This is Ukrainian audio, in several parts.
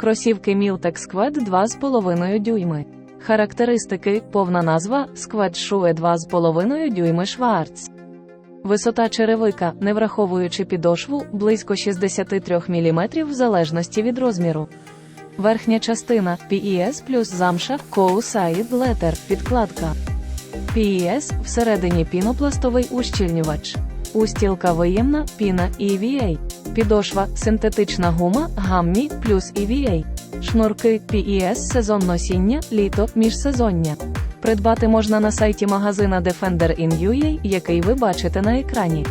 Кросівки Miltex Squad 2,5 дюйми. Характеристики, повна назва Squad Shoe 2,5 дюйми Schwarz. Висота черевика, не враховуючи підошву, близько 63 мм в залежності від розміру. Верхня частина PES плюс замша Co-Side Letter підкладка. PES всередині пінопластовий ущільнювач. Устілка виємна, піна EVA. Підошва синтетична гума гаммі плюс EVA. Шнурки PES сезон носіння, літо, міжсезоння. Придбати можна на сайті магазина Defender in UA, який ви бачите на екрані.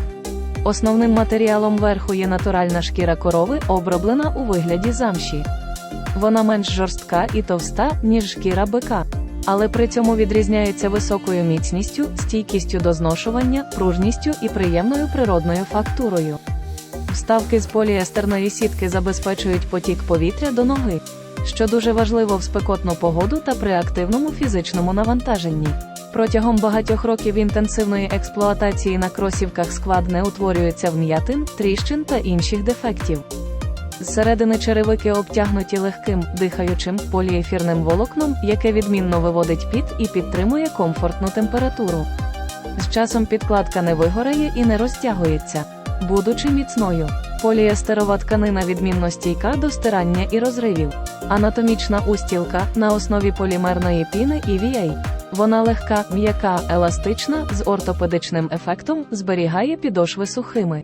Основним матеріалом верху є натуральна шкіра корови, оброблена у вигляді замші. Вона менш жорстка і товста, ніж шкіра бика, але при цьому відрізняється високою міцністю, стійкістю до зношування, пружністю і приємною природною фактурою. Вставки з поліестерної сітки забезпечують потік повітря до ноги, що дуже важливо в спекотну погоду та при активному фізичному навантаженні. Протягом багатьох років інтенсивної експлуатації на кросівках склад не утворюється вм'ятин, тріщин та інших дефектів. Зсередини черевики обтягнуті легким, дихаючим поліефірним волокном, яке відмінно виводить піт і підтримує комфортну температуру. З часом підкладка не вигорає і не розтягується, будучи міцною. Поліестерова тканина відмінно стійка до стирання і розривів. Анатомічна устілка на основі полімерної піни EVA. Вона легка, м'яка, еластична, з ортопедичним ефектом, зберігає підошви сухими.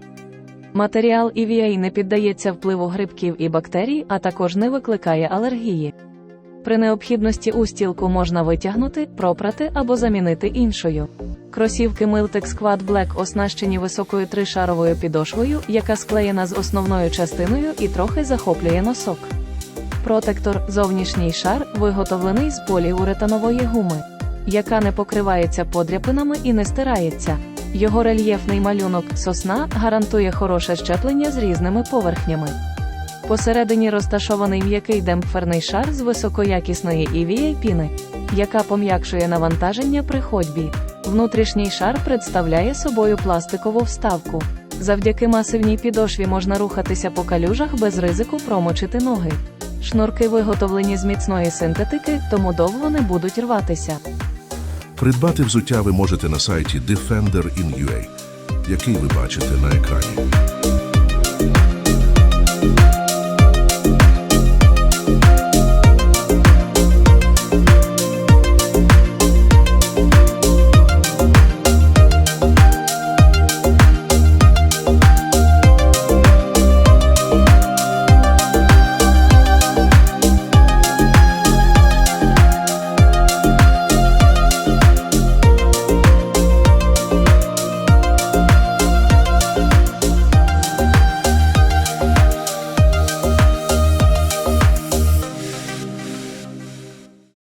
Матеріал EVA не піддається впливу грибків і бактерій, а також не викликає алергії. При необхідності устілку можна витягнути, пропрати або замінити іншою. Кросівки Miltex Quad Black оснащені високою тришаровою підошвою, яка склеєна з основною частиною і трохи захоплює носок. Протектор зовнішній шар виготовлений з поліуретанової гуми, яка не покривається подряпинами і не стирається. Його рельєфний малюнок сосна гарантує хороше щеплення з різними поверхнями. Посередині розташований м'який демпферний шар з високоякісної EVA піни, яка пом'якшує навантаження при ходьбі. Внутрішній шар представляє собою пластикову вставку. Завдяки масивній підошві можна рухатися по калюжах без ризику промочити ноги. Шнурки виготовлені з міцної синтетики, тому довго не будуть рватися. Придбати взуття ви можете на сайті Defender in UA, який ви бачите на екрані.